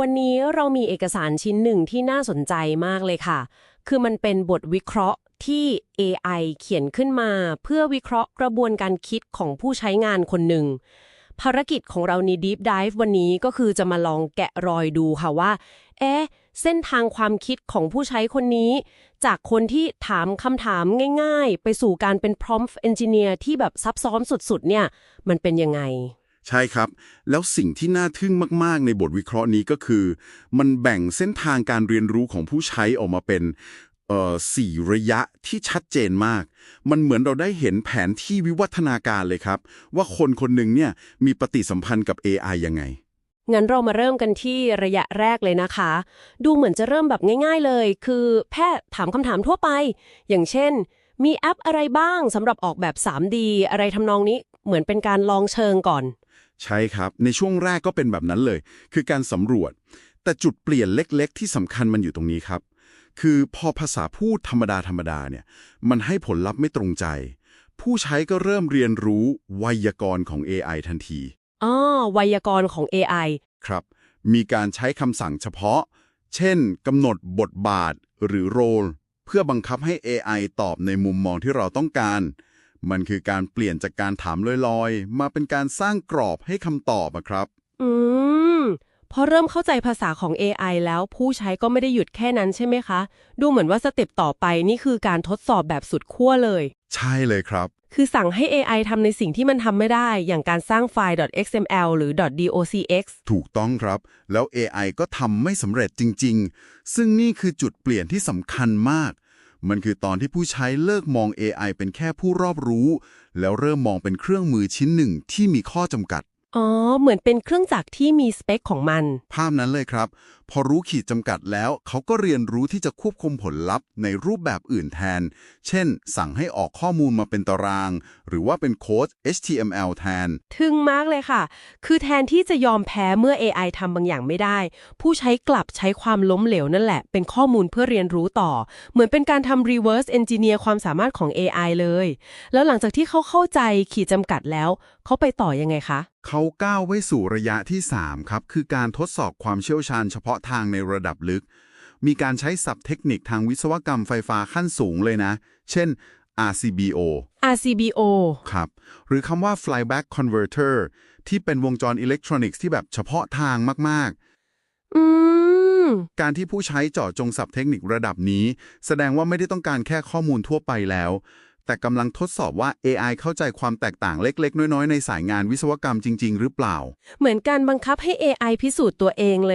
วันนี้เรามีเอกสารชิ้นหนึ่งที่น่าสนใจมากเลยค่ะ คือมันเป็นบทวิเคราะห์ที่ AI เขียนขึ้นมา เพื่อวิเคราะห์กระบวนการคิดของผู้ใช้งานคนหนึ่ง ภารกิจของเราใน Deep Dive วันนี้ก็คือจะมาลองแกะรอยดูค่ะว่า เอ๊ะ เส้นทางความคิดของผู้ใช้คนนี้ จากคนที่ถามคำถามง่าย ๆ ไปสู่การเป็น prompt engineer ที่แบบซับซ้อนสุดๆ เนี่ย มันเป็นยังไง ใช่ครับ แล้วสิ่งที่น่าทึ่งมาก ๆ ในบทวิเคราะห์นี้ก็คือ มันแบ่งเส้นทางการเรียนรู้ของผู้ใช้ออกมาเป็นสี่ระยะที่ชัดเจนมาก มันเหมือนเราได้เห็นแผนที่วิวัฒนาการเลยครับ ว่าคนคนหนึ่งเนี่ยมีปฏิสัมพันธ์กับ AI ยังไง งั้นเรามาเริ่มกันที่ระยะแรกเลยนะคะ ดูเหมือนจะเริ่มแบบง่าย ๆเลย คือแพทย์ถามคำถามทั่วไป อย่างเช่น มีแอปอะไรบ้างสำหรับออกแบบ 3D อะไรทำนองนี้ เหมือนเป็นการลองเชิงก่อน ใช่ครับ ในช่วงแรกก็เป็นแบบนั้นเลย คือการสำรวจ แต่จุดเปลี่ยนเล็กๆ ที่สำคัญมันอยู่ตรงนี้ครับ คือพอภาษาพูดธรรมดาธรรมดาเนี่ยมันให้ผลลัพธ์ไม่ตรงใจ ผู้ใช้ก็เริ่มเรียนรู้ไวยากรณ์ของ AI ทันทีอ๋อไวยากรณ์ของ AI ครับ มีการใช้คำสั่งเฉพาะ เช่นกำหนดบทบาทหรือโรลเพื่อบังคับให้ AI ตอบในมุมมองที่เราต้องการ มันคือการเปลี่ยนจากการถามลอยๆ มาเป็นการสร้างกรอบให้คำตอบอะครับ อืมพอเริ่มเข้าใจภาษาของ AI แล้วผู้ใช้ก็ไม่ได้หยุดแค่นั้นใช่ไหมคะ ดูเหมือนว่าสเต็ปต่อไปนี่คือการทดสอบแบบสุดขั้วเลย ใช่เลยครับ คือสั่งให้ AI ทำในสิ่งที่มันทำไม่ได้ อย่างการสร้างไฟล์ .xml หรือ .docx ถูกต้องครับ แล้ว AI ก็ทำไม่สำเร็จจริง ๆ ซึ่งนี่คือจุดเปลี่ยนที่สำคัญมาก มันคือตอนที่ผู้ใช้เลิกมอง AI เป็นแค่ผู้รอบรู้ แล้วเริ่มมองเป็นเครื่องมือชิ้นหนึ่งที่มีข้อจำกัด อ๋อ เหมือนเป็นเครื่องจักรที่มีสเปคของมัน ภาพนั้นเลยครับพอรู้ขีดจำกัดแล้ว เขาก็เรียนรู้ที่จะควบคุมผลลัพธ์ในรูปแบบอื่นแทน เช่น สั่งให้ออกข้อมูลมาเป็นตาราง หรือว่าเป็นโค้ด HTML แทน ทึ่งมากเลยค่ะ คือแทนที่จะยอมแพ้เมื่อ AI ทำบางอย่างไม่ได้ ผู้ใช้กลับใช้ความล้มเหลวนั่นแหละ เป็นข้อมูลเพื่อเรียนรู้ต่อ เหมือนเป็นการทำ reverse engineer ความสามารถของ AI เลย แล้วหลังจากที่เขาเข้าใจขีดจำกัดแล้ว เขาไปต่อยังไงคะ เขาก้าวไว้สู่ระยะที่ 3 ครับ คือการทดสอบความเชี่ยวชาญเฉพาะทางในระดับลึก มีการใช้ศัพท์เทคนิคทางวิศวกรรมไฟฟ้าขั้นสูงเลยนะ เช่น RCBO RCBO ครับ หรือคำว่า flyback converter ที่เป็นวงจรอิเล็กทรอนิกส์ที่แบบเฉพาะทางมากอืมๆการที่ผู้ใช้เจาะจงศัพท์เทคนิคระดับนี้ แสดงว่าไม่ได้ต้องการแค่ข้อมูลทั่วไปแล้ว แต่กำลังทดสอบว่า AI เข้าใจความแตกต่างเล็ก ๆ น้อย ๆ ในสายงานวิศวกรรมจริง ๆ หรือเปล่า เหมือนการบังคับให้ AI พิสูจน์ตัวเองเลย